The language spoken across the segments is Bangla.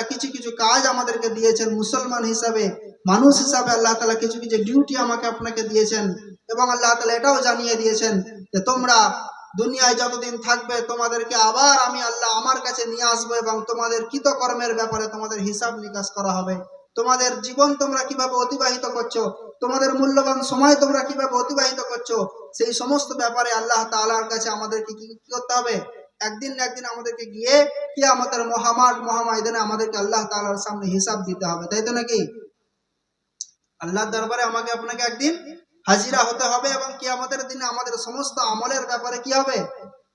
তালা কিছু কিছু কাজ আমাদেরকে দিয়েছেন, মুসলমান হিসাবে, মানুষ হিসাবে আল্লাহ তালা কিছু কিছু ডিউটি আমাকে আপনাকে দিয়েছেন এবং আল্লাহ তালা এটাও জানিয়ে দিয়েছেন যে তোমরা দুনিয়ায় যতদিন থাকবে তোমাদেরকে আবার আমি আল্লাহ আমার কাছে নিয়ে আসব এবং তোমাদের কৃতকর্মের ব্যাপারে তোমাদের হিসাব নিকাশ করা হবে। তোমাদের জীবন তোমরা কীভাবে অতিবাহিত করছ, তোমাদের মূল্যবান সময় তোমরা কীভাবে অতিবাহিত করছ, সেই সমস্ত ব্যাপারে আল্লাহ তাআলার কাছে আমাদেরকে কি করতে হবে? একদিন না একদিন আমাদেরকে গিয়ে কি আমাদের মহামাঠ মহাময়দানে আমাদেরকে আল্লাহ তাআলার সামনে হিসাব দিতে হবে, তাই তো নাকি? আল্লাহর দরবারে আমাকে আপনাকে একদিন হাজিরা হতে হবে এবং কি আমাদের দিনে আমাদের সমস্ত আমলের ব্যাপারে কি হবে?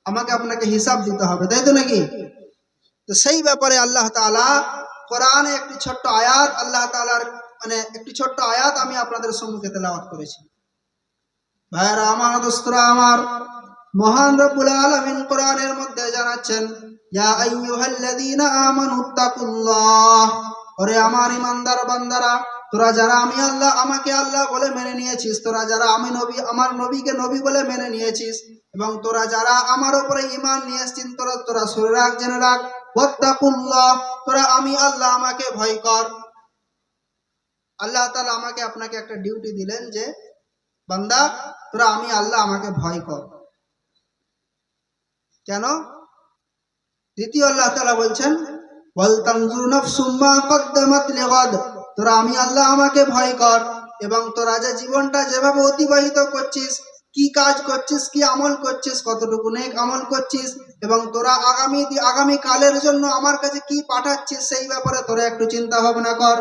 আমাকে আপনাকে হিসাব দিতে হবে, তাই তো নাকি? তো সেই ব্যাপারে আল্লাহ তাআলা কোরআনে একটি ছোট্ট আয়াত, আল্লাহ তাআলার মানে একটি ছোট্ট আয়াত আমি আপনাদের সম্মুখে তেলাওয়াত করেছি। ভাইরা আমার দোস্তরা, আমার মহান রব্বুল আলামিন কোরআনের মধ্যে জানাচ্ছেন, ইয়া আইয়ুহাল্লাযীনা আমানুত্তাকুল্লাহ ওরে আমার ইমানদার বান্দারা, তোরা যারা আমি আল্লাহ, আমাকে আল্লাহ বলে মেনে নিয়েছিস, তোরা যারা আমি নবী, আমার নবীকে নবী বলে মেনে নিয়েছিস, এবং তোরা যারা আমার উপরে ইমান নিয়ে এসেছিস, তোরা তোরা শুনে রাখ, জেনে রাখ। ওয়াত্তাকুল্লাহ, তোরা আমি আল্লাহ, আমাকে ভয় কর। আল্লাহ তাআলা আমাকে আপনাকে একটা ডিউটি দিলেন যে, বান্দা, তোরা আমি আল্লাহ, আমাকে ভয় কর। কেন? দ্বিতীয় আল্লাহ তালা বলছেন তোরা, আমি আল্লাহ আমাকে ভয় কর এবং তোরা যে জীবনটা যেভাবে অতিবাহিত করছিস, কি কাজ করছিস, কি আমল করছিস, কতটুকু নেক আমল করছিস এবং তোরা আগামী আগামী কালের জন্য আমার কাছে কি পাঠাচ্ছিস, সেই ব্যাপারে তোরা একটু চিন্তা ভাবনা কর।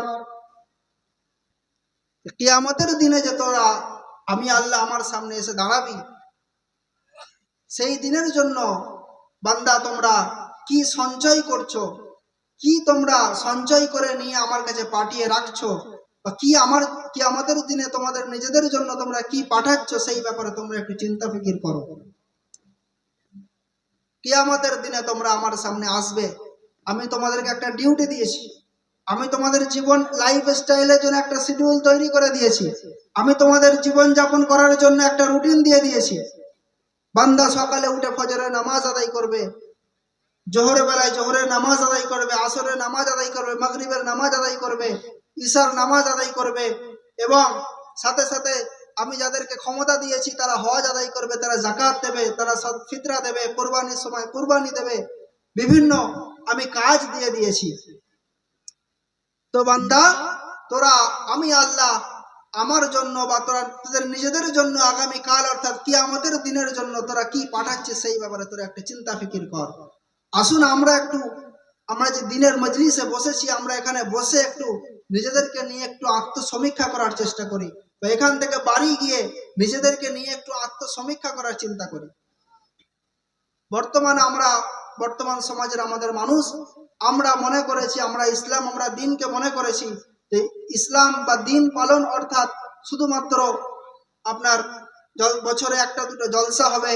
কিয়ামতের দিনে যে তোরা, আমি আল্লাহ আমার সামনে এসে দাঁড়াবি, সেই দিনের জন্য বান্দা, তোমরা কি সঞ্চয় করছ? কি তোমরা সঞ্চয় করে নিয়ে আমার কাছে পাঠিয়ে রাখছো? বা কি আমার, কি আমাদের দিনে তোমাদের নিজেদের জন্য তোমরা কি পাঠাচ্ছ? সেই ব্যাপারে তোমরা একটু চিন্তা ফিকির করো। কি আমাদের দিনে তোমরা আমার সামনে আসবে। আমি তোমাদেরকে একটা ডিউটি দিয়েছি। আমি তোমাদের জীবন লাইফ স্টাইলের জন্য একটা শিডিউল তৈরি করে দিয়েছি। আমি তোমাদের জীবন যাপন করার জন্য একটা রুটিন দিয়ে দিয়েছি। বান্দা সকালে উঠে ফজরের নামাজ আদায় করবে, জোহরের বেলায় জোহরের নামাজ আদায় করবে, আসরের নামাজ আদায় করবে, মাগরিবের নামাজ আদায় করবে, ঈশার নামাজ আদায় করবে এবং সাথে সাথে আমি যাদেরকে ক্ষমতা দিয়েছি তারা হজ আদায় করবে, তারা জাকাত দেবে, তারা ফিতরা দেবে, কোরবানির সময় কোরবানি দেবে, বিভিন্ন আমি কাজ দিয়ে দিয়েছি। তো বান্দা, তোরা, আমি আল্লাহ আমার জন্য বা তোরা তোদের নিজেদের জন্য আগামী কাল অর্থাৎ আমাদের দিনের জন্য তোরা কি পাঠাচ্ছে সেই ব্যাপারে তোরা একটা চিন্তা ফিকির কর। আসুন আমরা একটু, আমরা যে দিনের মজলিসে বসেছি, আমরা এখানে বসে একটু নিজেদেরকে নিয়ে একটু আত্মসমীক্ষা করার চেষ্টা করি বা এখান থেকে বাড়ি গিয়ে নিজেদেরকে নিয়ে একটু আত্মসমীক্ষা করার চিন্তা করি। বর্তমানে আমরা, বর্তমান সমাজের আমাদের মানুষ, আমরা মনে করেছি, আমরা ইসলাম, আমরা দিনকে মনে করেছি ইসলাম বা দিন পালন অর্থাৎ শুধুমাত্র আপনার বছরে একটা দুটো জলসা হবে,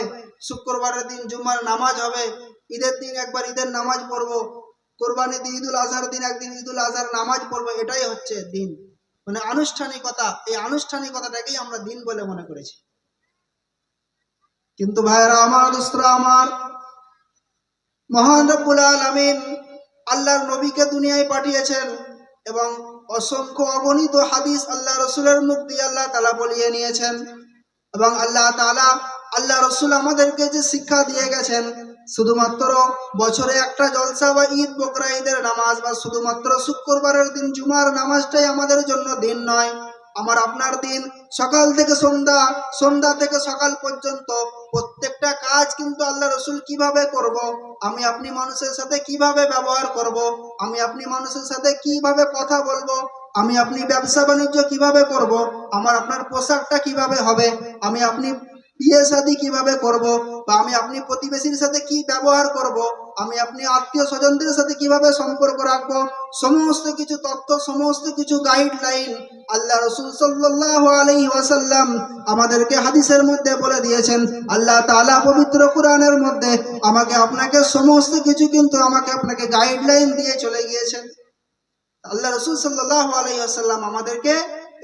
শুক্রবারের দিন জুমার নামাজ হবে, ঈদের দিন একবার ঈদের নামাজ পড়ব, কোরবানির দিন ঈদুল আজহার দিন একদিন ঈদুল আজহার নামাজ পড়ব, এটাই হচ্ছে দিন। মানে আনুষ্ঠানিকতা, এই আনুষ্ঠানিকতাটাকেই আমরা দিন বলে মনে করেছি। কিন্তু ভাইরা আমার, দোস্তরা আমার, মহান রব্বুল আলামিন আল্লাহর নবীকে দুনিয়ায় পাঠিয়েছেন এবং অসংখ্য অগণিত হাদিস আল্লাহ রসুলের মুখ দিয়ে আল্লাহ তালা বলিয়ে নিয়েছেন। এবং আল্লাহ তালা, আল্লাহ রসুল আমাদেরকে যে শিক্ষা দিয়ে গেছেন, শুধুমাত্র বছরে একটা জলসা বা ঈদ বকরা ঈদের নামাজ বা শুধুমাত্র শুক্রবারের দিন জুমার নামাজটাই আমাদের জন্য দিন নয় আমার আপনার দিন সকাল থেকে সন্ধ্যা সন্ধ্যা থেকে সকাল পর্যন্ত প্রত্যেকটা কাজ কিন্তু আল্লাহ রসুল কীভাবে করব, আমি আপনি মানুষের সাথে কীভাবে ব্যবহার করব, আমি আপনি মানুষের সাথে কীভাবে কথা বলব, আমি আপনি ব্যবসা বাণিজ্য কীভাবে করব, আমার আপনার পোশাকটা কীভাবে হবে, আমি আপনি বিয়ে শাদী কীভাবে করব, বা আমি আপনি প্রতিবেশীর সাথে কি ব্যবহার করব আমি আপনি আত্মীয় স্বজনদের সাথে কীভাবে সম্পর্ক রাখব? সমস্ত কিছু তথ্য, সমস্ত কিছু গাইডলাইন আল্লাহ রসুল সাল্লাহ আলহি ওয়াসাল্লাম আমাদেরকে হাদিসের মধ্যে বলে দিয়েছেন। আল্লাহ তাআলা পবিত্র কোরআনের মধ্যে আমাকে আপনাকে সমস্ত কিছু কিন্তু আমাকে আপনাকে গাইডলাইন দিয়ে চলে গিয়েছেন। আল্লাহ রসুল সাল্লাহ আলহি আসাল্লাম আমাদেরকে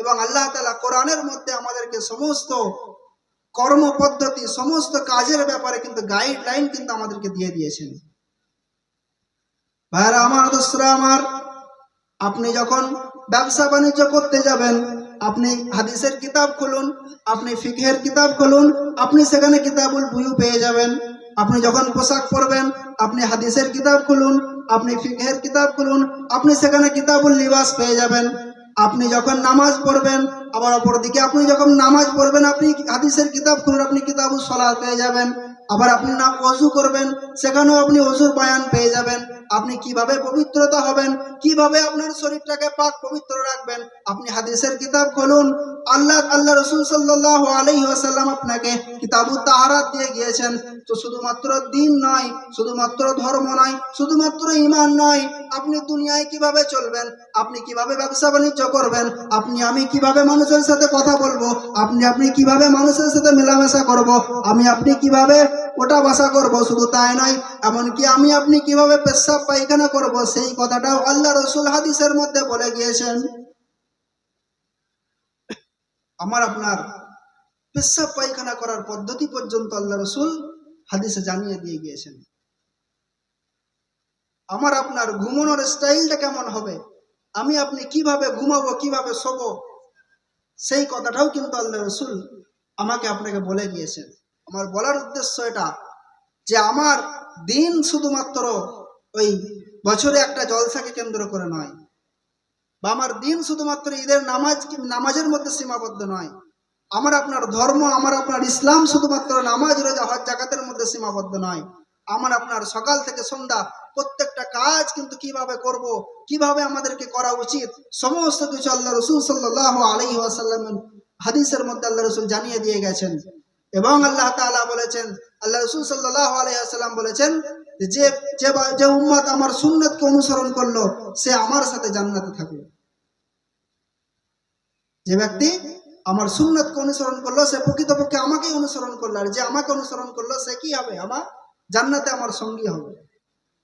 এবং আল্লাহ তাআলা কোরআনের মধ্যে আমাদেরকে সমস্ত কর্ম পদ্ধতি সমস্ত কাজের ব্যাপারে কিন্তু গাইডলাইন কিন্তু আমাদেরকে দিয়ে দিয়েছেন। ভাইরা আমার দোস্তরা আমার, আপনি যখন ব্যবসা বাণিজ্য করতে যাবেন, আপনি হাদিসের কিতাব খুলুন, আপনি ফিকহের কিতাব খুলুন, আপনি সেখানে কিতাবুল বুয়ু পেয়ে যাবেন। আপনি যখন পোশাক পরবেন, আপনি হাদিসের কিতাব খুলুন, আপনি ফিকহের কিতাব খুলুন, আপনি সেখানে কিতাবুল লিবাস পেয়ে যাবেন। আপনি যখন নামাজ পড়বেন, আবার অপরদিকে আপনি যখন নামাজ পড়বেন, আপনি হাদিসের কিতাব খুলুন, আপনি কিতাবুল সলা পেয়ে যাবেন। আবার আপনি না অজু করবেন, সেখানেও আপনি অজুর বায়ান পেয়ে যাবেন। আপনি কীভাবে পবিত্রতা হবেন, কীভাবে আপনার শরীরটাকে পাক পবিত্র রাখবেন, আপনি হাদিসের কিতাব খুলুন। আল্লাহ আল্লাহ রসুল সাল্লাহ আলহি আসাল্লাম আপনাকে কিতাবু তাহারাত দিয়ে গিয়েছেন। তো শুধুমাত্র দিন নয়, শুধুমাত্র ধর্ম নয়, শুধুমাত্র ইমান নয়, আপনি দুনিয়ায় কীভাবে চলবেন, আপনি কীভাবে ব্যবসা বাণিজ্য করবেন, আপনি, আমি কীভাবে মানুষের সাথে কথা বলব, আপনি আপনি কীভাবে মানুষের সাথে মেলামেশা করব, আমি, আপনি কীভাবে ওটা বাসা করব, শুধু তাই নয়, এমনকি আমি আপনি কীভাবে পেশাব পায়খানা করব, সেই কথাটাও আল্লাহ রসুল হাদিসের মধ্যে বলে গিয়েছেন। আমার আপনার পেশাব পায়খানা করার পদ্ধতি পর্যন্ত আল্লাহ রসুল হাদিসে জানিয়ে দিয়ে গিয়েছেন। আমার আপনার ঘুমানোর স্টাইলটা কেমন হবে? আমি আপনি কীভাবে ঘুমাবো, কীভাবে শোবো? সেই কথাটাও কিন্তু আল্লাহ রসুল আমাকে আপনাকে বলে গিয়েছেন। আমার বলার উদ্দেশ্য এটা যে আমার দিন শুধুমাত্র ওই বছরে একটা জলসাকে কেন্দ্র করে নয়, বা আমার দিন শুধুমাত্র ঈদের নামাজ নামাজের মধ্যে সীমাবদ্ধ নয়, আমার আপনার ধর্ম, আমার আপনার ইসলাম শুধুমাত্র নামাজ, রোজা, হজ, জাকাতের মধ্যে সীমাবদ্ধ নয়, আমার আপনার সকাল থেকে সন্ধ্যা প্রত্যেকটা কাজ কিন্তু কীভাবে করব, কীভাবে আমাদেরকে করা উচিত, সমস্ত কিছু আল্লাহ রসুল সাল্লাহ আলহি আসাল্লাম হাদিসের মধ্যে আল্লাহ রসুল জানিয়ে দিয়ে গেছেন। এবং আল্লাহ তাআলা বলেছেন, আল্লাহ রসুল সাল্লাহ আলাইসাল্লাম বলেছেন যে যে উম্মত আমার সুন্নতকে অনুসরণ করল, সে আমার সাথে জান্নাতে থাকল। যে ব্যক্তি আমার সুন্নতকে অনুসরণ করল, সে প্রকৃতপক্ষে আমাকেই অনুসরণ করল, আর যে আমাকে অনুসরণ করল, সে কি হবে? আমার জান্নাতে আমার সঙ্গী হবে।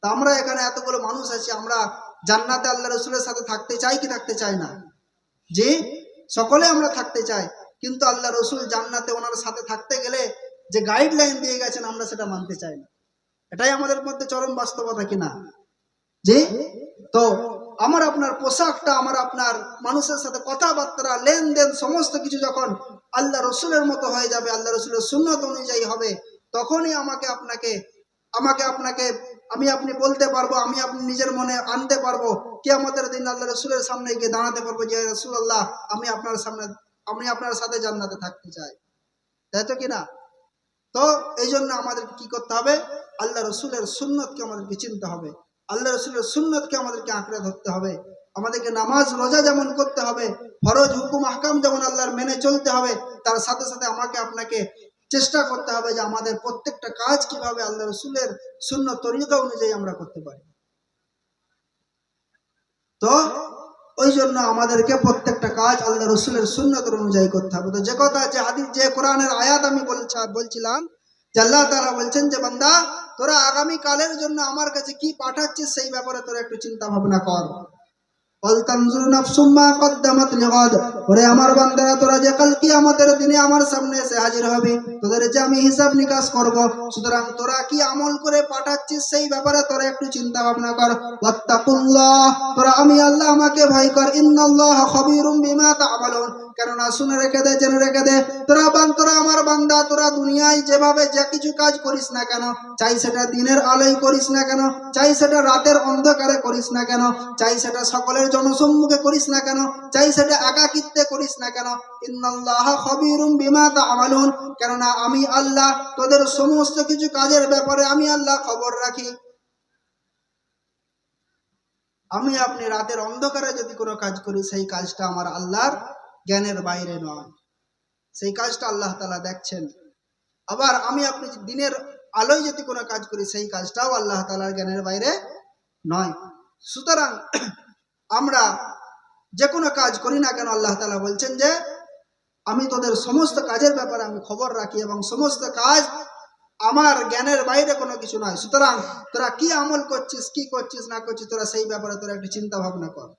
তা আমরা এখানে এতগুলো মানুষ আছি, আমরা জান্নাতে আল্লাহ রসুলের সাথে থাকতে চাই কি থাকতে চাই না? যে সকলে আমরা থাকতে চাই। কিন্তু আল্লাহ রসুল জান্নাতে ওনার সাথে থাকতে গেলে যে গাইডলাইন দিয়ে গেছেন, আমরা সেটা মানতে চাই না। এটাই আমাদের মধ্যে চরম বাস্তবতা কিনা যে, তো আমার আপনার পোশাকটা, আমার আপনার মানুষের সাথে কথাবার্তা, লেনদেন, সমস্ত কিছু যখন আল্লাহ রসুলের মতো হয়ে যাবে, আল্লাহ রসুলের সুন্নত অনুযায়ী হবে, তখনই আমাকে আপনাকে আমাকে আপনাকে, আমি আপনি বলতে পারব, আমি আপনি নিজের মনে আনতে পারব কে আমাদের দিন আল্লাহ রসুলের সামনে গিয়ে দাঁড়াতে পারব যে রসুল আল্লাহ আমি আপনার সামনে আমি আপনার সাথে জান্নাতে থাকতে চাই। তাই তো কিনা? তো এই জন্য আমাদেরকে কি করতে হবে? আল্লাহ রসুলের সুন্নতকে আমাদেরকে চিনতে হবে। আল্লাহ রসুলের সুন্নতকে আমাদেরকে আঁকড়ে ধরতে হবে। আমাদেরকে নামাজ, রোজা যেমন করতে হবে, ফরজ, হুকুম, আহকাম যেমন আল্লাহর মেনে চলতে হবে, তার সাথে সাথে আমাকে আপনাকে চেষ্টা করতে হবে যে আমাদের প্রত্যেকটা কাজ কীভাবে আল্লাহ রসুলের শূন্য তরিকা অনুযায়ী আমরা করতে পারি। তো ওই জন্য আমাদেরকে প্রত্যেকটা কাজ আল্লাহ রসুলের সুন্নতর অনুযায়ী করতে হবে। তো যে কথা যে হাদিস, যে কোরআনের আয়াত আমি বলছিলাম, যে আল্লাহ তারা বলছেন যে, বান্দা, তোরা আগামী কালের জন্য আমার কাছে কি পাঠাচ্ছিস সেই ব্যাপারে তোরা একটু চিন্তা ভাবনা কর। ওরে আমার বান্দারা, তোরা যে কাল কি আমাদের দিনে আমার সামনে এসে হাজির হবে, তোদের যে আমি হিসাব নিকাশ করব, সুতরাং তোরা কি আমল করে পাঠাচ্ছিস সেই ব্যাপারে তোরা একটু চিন্তা ভাবনা কর। তোরা আমি আল্লাহ আমাকে ভয় কর। কেননা শুনে রেখে দে, জেনে রেখে দে, তোরা বান, তোরা আমার বান্দা, তোরা দুনিয়ায় যেভাবে যা কিছু কাজ করিস না কেন, চাই সেটা দিনের আলোয় করিস না কেন, চাই সেটা রাতের অন্ধকারে করিস না কেন, চাই সেটা সকলের জনসম্মুখে করিস না কেন, চাই সেটা একাকিত্বে করিস না কেন? কেননা আমি আল্লাহ, তোদের সমস্ত কিছু কাজের ব্যাপারে আমি আল্লাহ খবর রাখি। আমি আপনি রাতের অন্ধকারে যদি কোনো কাজ করি, সেই কাজটা আমার আল্লাহর জ্ঞানের বাইরে নয়। সেই কাজটা আল্লাহ তালা দেখছেন। আবার আমি আপনি দিনের আলোয় যদি কোনো কাজ করি, সেই কাজটাও আল্লাহ তালার জ্ঞানের বাইরে নয়। সুতরাং আমরা যে কোনো কাজ করি না কেন আল্লাহ তালা বলছেন যে, আমি তোদের সমস্ত কাজের ব্যাপারে আমি খবর রাখি এবং সমস্ত কাজ আমার জ্ঞানের বাইরে কোনো কিছু নয়। সুতরাং তোরা কি আমল করছিস, কি করছিস, না করছিস, তোরা সেই ব্যাপারে তোরা একটু চিন্তা ভাবনা কর।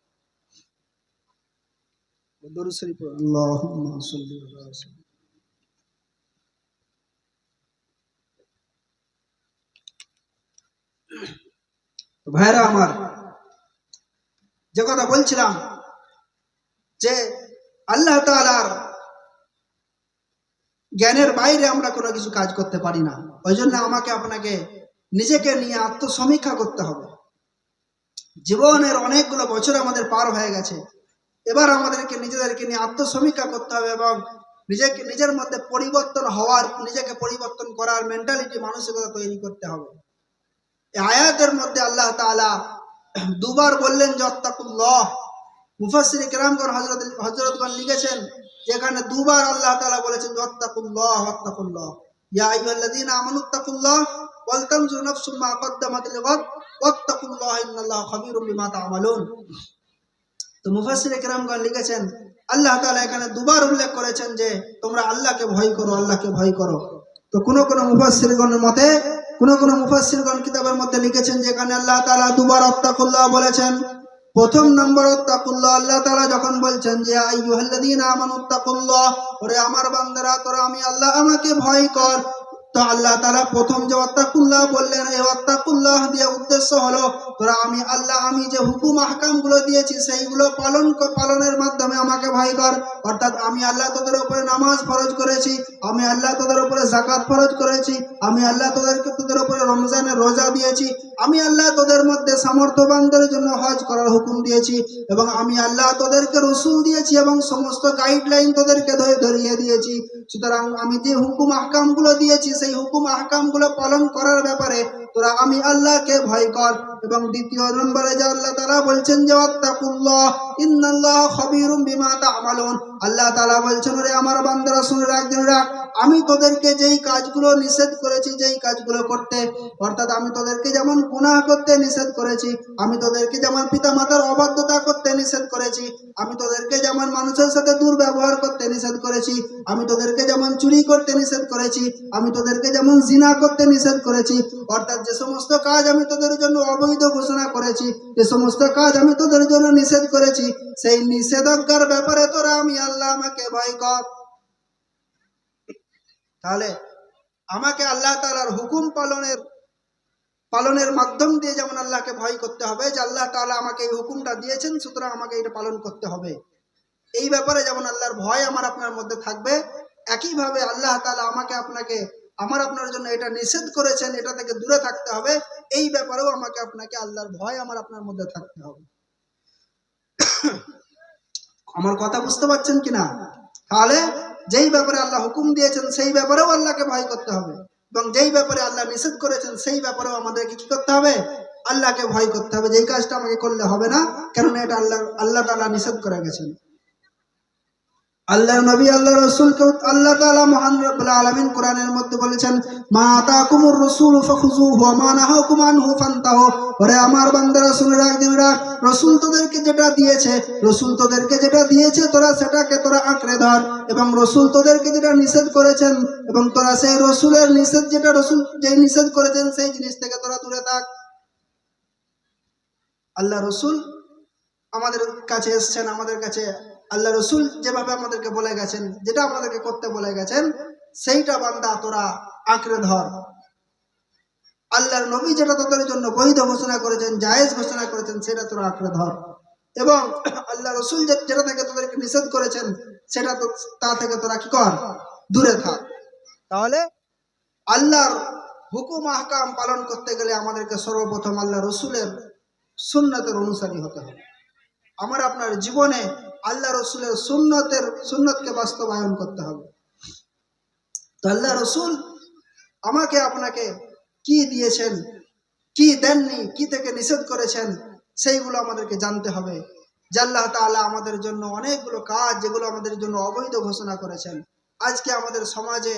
ভাইরা আমার, যে কথা বলছিলাম যে আল্লাহ তাআলার জ্ঞানের বাইরে আমরা কোনো কিছু কাজ করতে পারি না। ওই জন্য আমাকে আপনাকে নিজেকে নিয়ে আত্মসমীক্ষা করতে হবে। জীবনের অনেকগুলো বছর আমাদের পার হয়ে গেছে। এবার আমাদেরকে নিজেদেরকে নিয়ে আত্মসমীক্ষা করতে হবে এবং নিজেকে, নিজের মধ্যে পরিবর্তন হওয়ার, নিজেকে পরিবর্তন করার মেন্টালিটি মানসিকতা তৈরি করতে হবে। আয়াতের মধ্যে আল্লাহ তাআলা দুবার বললেন, যে অত্তাকুল্লাহ মুফাসসির কেরামগণ হযরত হযরতগণ লিখেছেন, যেখানে দুবার আল্লাহ তাআলা বলেছেন যে অত্তাকুল্লাহ অত্তাকুল্লাহ ইয়া আইয়ুহাল্লাযীনা আমানুত্তাকুল্লাহ ওয়াল তানজুর নাফসুম মা কদ্দামাত লিগাদ ওয়াত্তাকুল্লাহ খাবীরুম বিমা তো মুফাসসির কেরামগণ লিখেছেন, আল্লাহ তাআলা এখানে দুবার উল্লেখ করেছেন যে, তোমরা আল্লাহকে ভয় করো, আল্লাহকে ভয় করো। তো কোন কোন মুফাসসিরগণের মতে, কোন কোন মুফাসসিরগণ কিতাবের মধ্যে লিখেছেন যে এখানে আল্লাহ তাআলা দুবার অত্তাকুল্লাহ বলেছেন প্রথম নম্বর অত্তাকুল্লাহ আল্লাহ তাআলা যখন বলছেন যে আইয়ুহাল্লাযীনা আমানুত্তাকুল্লাহ ওরে আমার বান্দারা, তোরা আমি আল্লাহ, আমাকে ভয় কর। তো আল্লাহ তাআলা প্রথম যে অত্তাকুল্লাহ বললেন, এই অত্তাকুল্লাহ দিয়ে উদ্দেশ্য হলো, তোরা আমি আল্লাহ, আমি যে হুকুম আহকামগুলো দিয়েছি, সেইগুলো পালন পালনের মাধ্যমে আমাকে ভয় কর। অর্থাৎ আমি আল্লাহ তোদের উপরে নামাজ ফরজ করেছি, আমি আল্লাহ তোদের উপরে জাকাত ফরজ করেছি, আমি আল্লাহ তোদেরকে, তোদের উপরে রমজানের রোজা দিয়েছি আমি আল্লাহ তোদের মধ্যে সামর্থ্যবানদের জন্য হজ করার হুকুম দিয়েছি এবং আমি আল্লাহ তোদেরকে রসুল দিয়েছি এবং সমস্ত গাইডলাইন তোদেরকে ধরে ধরিয়ে দিয়েছি। সুতরাং আমি যে হুকুম আহকামগুলো দিয়েছি, সেই হুকুম আহকামগুলো পালন করার ব্যাপারে তোরা আমি আল্লাহকে ভয় কর। এবং দ্বিতীয় নম্বরে যে আল্লাহ তারা বলছেন যে, ওয়াত্তাকুল্লাহ, ইন্নাল্লাহ খবীরুম বিমা তা'মালুন। আল্লাহ তাআলা বলছেন রে আমার বান্দারা, শুনে রাখ, জেনে রাখ, আমি তোদেরকে যেই কাজগুলো নিষেধ করেছি, যেই কাজগুলো করতে, অর্থাৎ আমি তোদেরকে যেমন গুনাহ করতে নিষেধ করেছি, আমি তোদেরকে যেমন পিতামাতার অবাধ্যতা করতে নিষেধ করেছি, আমি তোদেরকে যেমন মানুষের সাথে দুর্ব্যবহার করতে নিষেধ করেছি, আমি তোদেরকে যেমন চুরি করতে নিষেধ করেছি, আমি তোদেরকে যেমন জিনা করতে নিষেধ করেছি, অর্থাৎ যে সমস্ত কাজ আমি তোদের জন্য অবৈধ ঘোষণা করেছি, যে সমস্ত কাজ আমি তোদের জন্য নিষেধ করেছি, সেই নিষেধাজ্ঞার ব্যাপারে তোরা আমি আল্লাহ আমাকে ভয় কর। তাহলে আমাকে আল্লাহ তাআলার হুকুম পালনের পালনের মাধ্যম দিয়ে যেমন আল্লাহকে ভয় করতে হবে, যে আল্লাহ তাআলা আমাকে এই হুকুমটা দিয়েছেন, সুতরাং আমাকে এটা পালন করতে হবে। এই ব্যাপারে যেমন আল্লাহর ভয় আমার আপনার মধ্যে থাকবে, একইভাবে আল্লাহ তাআলা আমাকে আপনাকে আমার আপনার জন্য এটা নিষেধ করেছেন, এটা থেকে দূরে থাকতে হবে। এই ব্যাপারেও আমাকে আপনাকে আল্লাহর ভয় আমার আপনার মধ্যে থাকতে হবে। আমার কথা বুঝতে পারছেন কিনা? তাহলে যেই ব্যাপারে আল্লাহ হুকুম দিয়েছেন, সেই ব্যাপারেও আল্লাহকে ভয় করতে হবে। এবং যেই ব্যাপারে আল্লাহ নিষেধ করেছেন, সেই ব্যাপারেও আমাদেরকে কি করতে হবে? আল্লাহকে ভয় করতে হবে। যেই কাজটা আমাকে করলে হবে না, কেননা এটা আল্লাহ আল্লাহ তাআলা নিষেধ করে গেছেন। আল্লাহ নবী, আল্লাহ রসুলকে আল্লাহ তালা মহান রব্বুল আলামিন কোরআনের মধ্যে বলেছেন, মা আতাকুমুর রসুল ফাখুযুহু ওয়া মা নাহাকুম আনহু ফান্তাহু। ওরে আমার বান্দারা শুনে রাখ রসুল তোদেরকে যেটা দিয়েছে, রসুল তোদেরকে যেটা দিয়েছে, তোরা সেটাকে তোরা আঁকড়ে ধর। এবং রসুল তোদেরকে যেটা নিষেধ করেছেন, এবং তোরা সেই রসুলের নিষেধ যেটা রসুল যেই নিষেধ করেছেন, সেই জিনিস থেকে তোরা দূরে থাক। আল্লাহ রসুল আমাদের কাছে এসছেন, আমাদের কাছে আল্লাহ রসুল যেভাবে আমাদেরকে বলে গেছেন, যেটা আমাদেরকে করতে বলে গেছেন, সেইটা বান্দা তোরা আঁকড়ে ধর। আল্লাহর নবী যেটা তোদের জন্য বৈধ ঘোষণা করেছেন, জায়েজ ঘোষণা করেছেন, সেটা তোরা আঁকড়ে ধর। এবং আল্লাহ রসুল যেটা থেকে তোদেরকে নিষেধ করেছেন, সেটা তো তা থেকে তোরা কি কর? দূরে থাক। তাহলে আল্লাহর হুকুম, আহকাম পালন করতে গেলে আমাদেরকে সর্বপ্রথম আল্লাহ রসুলের সুন্নতের অনুসারী হতে হবে। আমার আপনার জীবনে আল্লাহ রসুলের সুন্নতের, সুন্নতকে বাস্তবায়ন করতে হবে। তো আল্লাহ রসুল আমাকে আপনাকে কি দিয়েছেন, কি দেননি, কি থেকে নিষেধ করেছেন, সেইগুলো আমাদেরকে জানতে হবে। যে আল্লাহ তাআলা আমাদের জন্য অনেকগুলো কাজ, যেগুলো আমাদের জন্য অবৈধ ঘোষণা করেছেন। আজকে আমাদের সমাজে,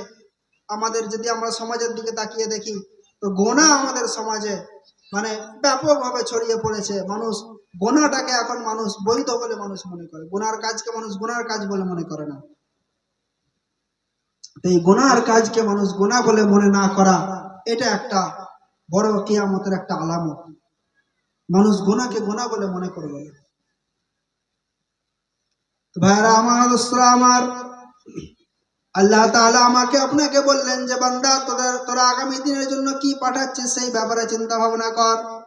আমাদের যদি আমরা সমাজের দিকে তাকিয়ে দেখি, তো গোনা আমাদের সমাজে মানে ব্যাপকভাবে ছড়িয়ে পড়েছে। মানুষ গোনাটাকে এখন মানুষ বৈধ বলে মানুষ মনে করে। গোনার কাজকে মানুষ গোনার কাজ বলে মনে করে না। এই গোনার কাজকে মানুষ গোনা বলে মনে না করা, এটা একটা বড় কিয়ামতের একটা আলামত। মানুষ গোনাকে গোনা বলে মনে করবে ভাইরা আমার আমার আল্লাহ তাআলা আমাকে, আপনাকে বললেন যে, বান্দা, তোদের, তোরা আগামী দিনের জন্য কি পাঠাচ্ছিস সেই ব্যাপারে চিন্তা ভাবনা কর।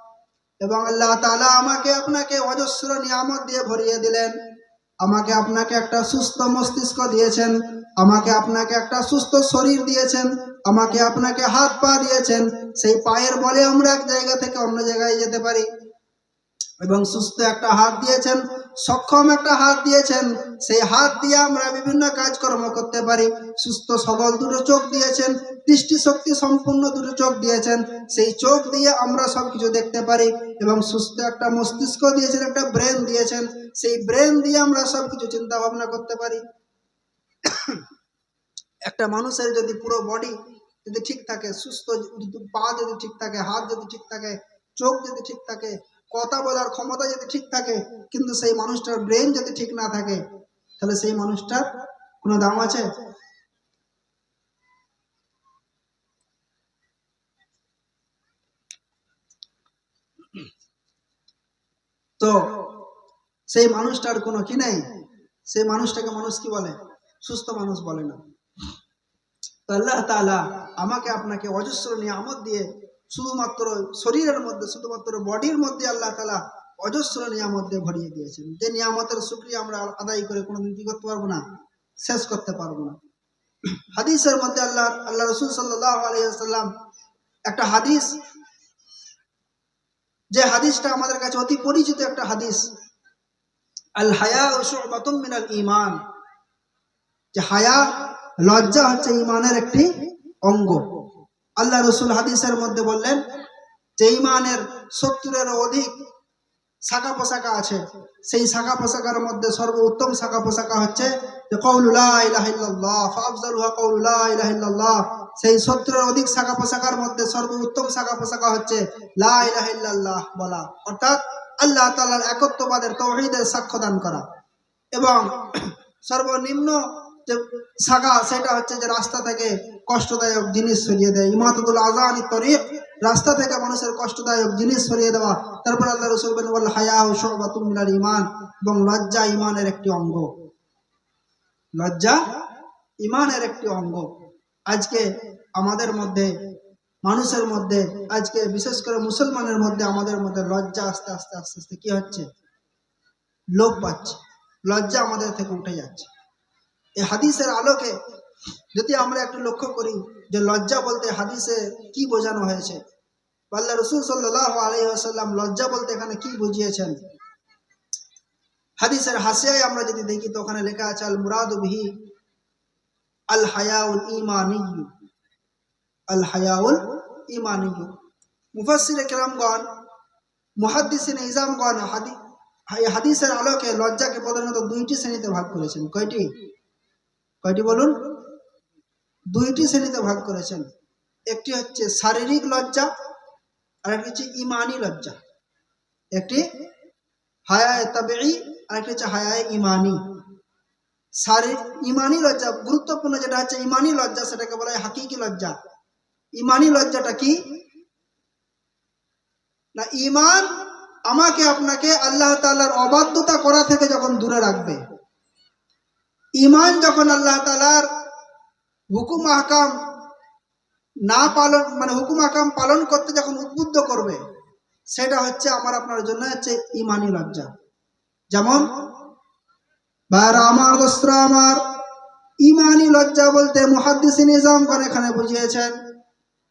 এবং আল্লাহ তাআলা আমাকে আপনাকে অজস্র নিয়ামত দিয়ে ভরিয়ে দিলেন। আমাকে আপনাকে একটা সুস্থ মস্তিষ্ক দিয়েছেন। আমাকে আপনাকে একটা সুস্থ শরীর দিয়েছেন। আমাকে আপনাকে হাত পা দিয়েছেন। সেই পায়ের বলে আমরা এক জায়গা থেকে অন্য জায়গায় যেতে পারি। এবং সুস্থ একটা হাত দিয়েছেন। সক্ষম একটা হাত দিয়েছেন। সেই হাত দিয়ে আমরা বিভিন্ন কাজকর্ম করতে পারি। সুস্থ, সবল দুটো চোখ দিয়েছেন, দৃষ্টিশক্তি সম্পূর্ণ দুটো চোখ দিয়েছেন। সেই চোখ দিয়ে আমরা সবকিছু দেখতে পারি এবং সুস্থ একটা মস্তিষ্ক দিয়েছেন, একটা ব্রেন দিয়েছেন। সেই ব্রেন দিয়ে আমরা সবকিছু চিন্তা ভাবনা করতে পারি। একটা মানুষের যদি পুরো বডি যদি ঠিক থাকে, সুস্থ পা যদি ঠিক থাকে, হাত যদি ঠিক থাকে, চোখ যদি ঠিক থাকে কথা বলার ক্ষমতা যদি ঠিক থাকে, কিন্তু সেই মানুষটার ব্রেন যদি ঠিক না থাকে, তাহলে সেই মানুষটার কোনো দাম আছে? তো সেই মানুষটার কোনো কি নেই? সেই মানুষটাকে মানুষ কি বলে? সুস্থ মানুষ বলে না। আল্লাহ তাআলা আমাকে আপনাকে অজস্র নিয়ামত দিয়ে শুধুমাত্র শরীরের মধ্যে, শুধুমাত্র বডির মধ্যে আল্লাহ তালা অজস্র নিয়ামত ভরিয়ে দিয়েছেন। যে নিয়ামতের শুকরিয়া আমরা আদায় করে কোনোদিন কি করতে পারব না, শেষ করতে পারব না। হাদিসের মধ্যে আল্লাহ আল্লাহ রসুল সাল্লাহ আলহিহাল্লাম একটা হাদিস, যে হাদিসটা আমাদের কাছে অতি পরিচিত একটা হাদিস, আল হায়া মিনাল ঈমান। যে হায়া লজ্জা হচ্ছে ঈমানের একটি অঙ্গ। আল্লাহ রসুল হাদিসের মধ্যে বললেন যে ইমানের সত্তরের অধিক শাখা পোশাকা আছে। সেই শাখা পোশাকার মধ্যে সর্বোত্তম শাখা পোশাকা হচ্ছে যে কৌলুল্লাহ সেই সত্তরের অধিক শাখা পোশাকার মধ্যে সর্বোত্তম শাখা পোশাকা হচ্ছে লা ইলাহিল্লাহ বলা। অর্থাৎ আল্লাহ তাআলার একত্ববাদের তৌহিদের সাক্ষ্য দান করা। এবং সর্বনিম্ন যে শাখা সেটা হচ্ছে যে রাস্তা থেকে কষ্টদায়ক জিনিস সরিয়ে দেয়। ইমাতুল আজানি তরিক, রাস্তা থেকে মানুষের কষ্টদায়ক জিনিস সরিয়ে দেওয়া। তারপর আল্লাহ রসুল বলেন বল হায়া ও মিনাল ইমান এবং লজ্জা ইমানের একটি অঙ্গ। লজ্জা ইমানের একটি অঙ্গ। আজকে আমাদের মধ্যে, মানুষের মধ্যে, আজকে বিশেষ করে মুসলমানের মধ্যে, আমাদের মধ্যে লজ্জা আস্তে আস্তে আস্তে আস্তে, কি হচ্ছে? লোপ পাচ্ছে। লজ্জা আমাদের থেকে উঠে যাচ্ছে। এই হাদিসের আলোকে যদি আমরা একটু লক্ষ্য করি যে লজ্জা বলতে হাদিসে কি বোঝানো হয়েছে? আল্লাহ রসুল সাল্লাহ আলহিহাসাল্লাম লজ্জা বলতে এখানে কি বুঝিয়েছেন? হাদিসের হাসিয়ায় আমরা যদি দেখি তো ওখানে লেখা আছে আল মুরাদ বিহি আল হায়াউল ইমানি আল হায়াউল ইমানি মুফাসির কেরামগণ, মুহাদ্দিসিন ইজামগণ হাদি হাদিসের আলোকে লজ্জাকে প্রধানত দুইটি শ্রেণীতে ভাগ করেছেন। কয়টি? কয়টি বলুন? দুইটি শ্রেণীতে ভাগ করেছেন। একটি হচ্ছে শারীরিক লজ্জা আর একটি হচ্ছে ইমানি লজ্জা। একটি হায়ায় তাবেই আর একটি হচ্ছে হায়ায় ইমানি। শারীরিক ইমানি লজ্জা, গুরুত্বপূর্ণ যেটা হচ্ছে ইমানি লজ্জা সেটাকে বলা হয় হাকিকি লজ্জা। ইমানি লজ্জাটা কি? না, ইমান আমাকে আপনাকে আল্লাহ তাআলার অবাধ্যতা করা থেকে যখন দূরে রাখবে ইমান যখন আল্লাহ তাআলার হুকুম আহকাম না পালন মানে হুকুম আহকাম পালন করতে যখন উদ্বুদ্ধ করবে, সেটা হচ্ছে আমার, আপনার জন্য হচ্ছে ইমানি লজ্জা। যেমন ভাইরা আমার দোস্ত আমার ইমানি লজ্জা বলতে মুহাদ্দিসিন নিজামগণ এখানে বুঝিয়েছেন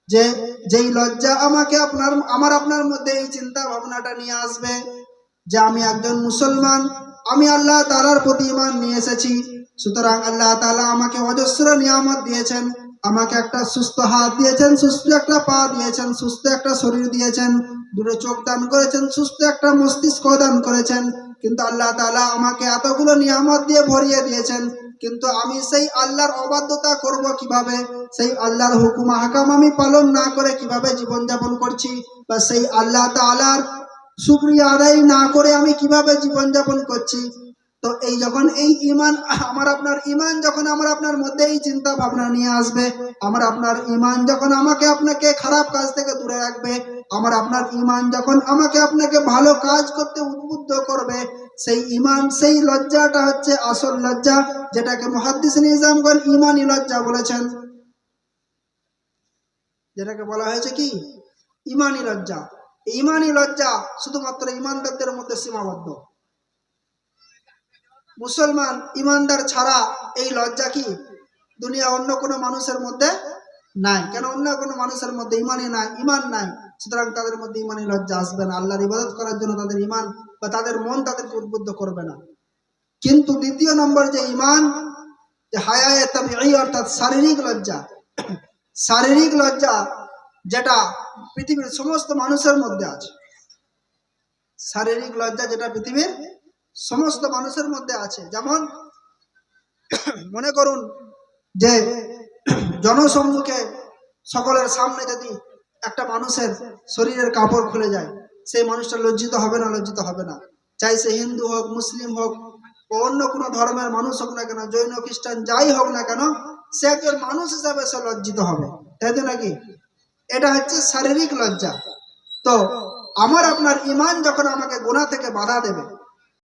যে, যেই লজ্জা আমাকে আপনার, আমার আপনার মধ্যে এই চিন্তা ভাবনাটা নিয়ে আসবে যে আমি একজন মুসলমান আমি আল্লাহ তালার প্রতি ইমান নিয়ে এসেছি। সুতরাং আল্লাহ তালা আমাকে অজস্র নিয়ামত দিয়েছেন। আমাকে একটা সুস্থ হাত দিয়েছেন, সুস্থ একটা পা দিয়েছেন, সুস্থ একটা শরীর দিয়েছেন। দুটো চোখ দান করেছেন, সুস্থ একটা মস্তিষ্ক দান করেছেন। কিন্তু আল্লাহ তালা আমাকে এতগুলো নিয়ামত দিয়ে ভরিয়ে দিয়েছেন। কিন্তু আমি সেই আল্লাহর অবাধ্যতা করব কীভাবে? সেই আল্লাহর হুকুম হাকাম আমি পালন না করে কীভাবে জীবনযাপন করছি? বা সেই আল্লাহ তালার শুক্রিয়া আদায় না করে আমি কীভাবে জীবনযাপন করছি? তো এই যখন এই ইমান, আমার আপনার ইমান যখন আমার আপনার মধ্যে এই চিন্তা ভাবনা নিয়ে আসবে, আমার আপনার ইমান যখন আমাকে আপনাকে খারাপ কাজ থেকে দূরে রাখবে, আমার আপনার ইমান যখন আমাকে আপনাকে ভালো কাজ করতে উদ্বুদ্ধ করবে, সেই ইমান, সেই লজ্জাটা হচ্ছে আসল লজ্জা, যেটাকে মহাদ্দিস নিজামগণ ইমানি লজ্জা বলেছেন। যেটাকে বলা হয়েছে কি? ইমানি লজ্জা। ইমানই লজ্জা, শুধুমাত্র ইমানদারদের মধ্যে সীমাবদ্ধ। মুসলমান ইমানদার ছাড়া এই লজ্জা কি? দুনিয়া অন্য কোনো মানুষের মধ্যে নাই। কেন অন্য কোনো মানুষের মধ্যে ইমানই নাই? ইমান নাই। সুতরাং তাদের মধ্যে ইমানই লজ্জা আসবে না। আল্লাহর ইবাদত করার জন্য তাদের ইমান বা তাদের মন তাদেরকে উদ্বুদ্ধ করবে না। কিন্তু দ্বিতীয় নম্বর যে ইমান, যে হায়ায়ে তাবিঈ অর্থাৎ শারীরিক লজ্জা। শারীরিক লজ্জা যেটা পৃথিবীর সমস্ত মানুষের মধ্যে আছে। শারীরিক লজ্জা যেটা পৃথিবীর সমস্ত মানুষের মধ্যে আছে। যেমন, মনে করুন যে জনসম্মুখে সকলের সামনে যদি একটা মানুষের শরীরের কাপড় খুলে যায়, সেই মানুষটা লজ্জিত হবে না, লজ্জিত হবে না। চাই সে হিন্দু হোক, মুসলিম হোক অন্য কোনো ধর্মের মানুষ হোক না কেন, জৈন, খ্রিস্টান, যাই হোক না কেন, সে একজন মানুষ হিসাবে সে লজ্জিত হবে। তাই তো নাকি? এটা হচ্ছে শারীরিক লজ্জা। তো আমার আপনার ইমান যখন আমাকে গোনা থেকে বাধা দেবে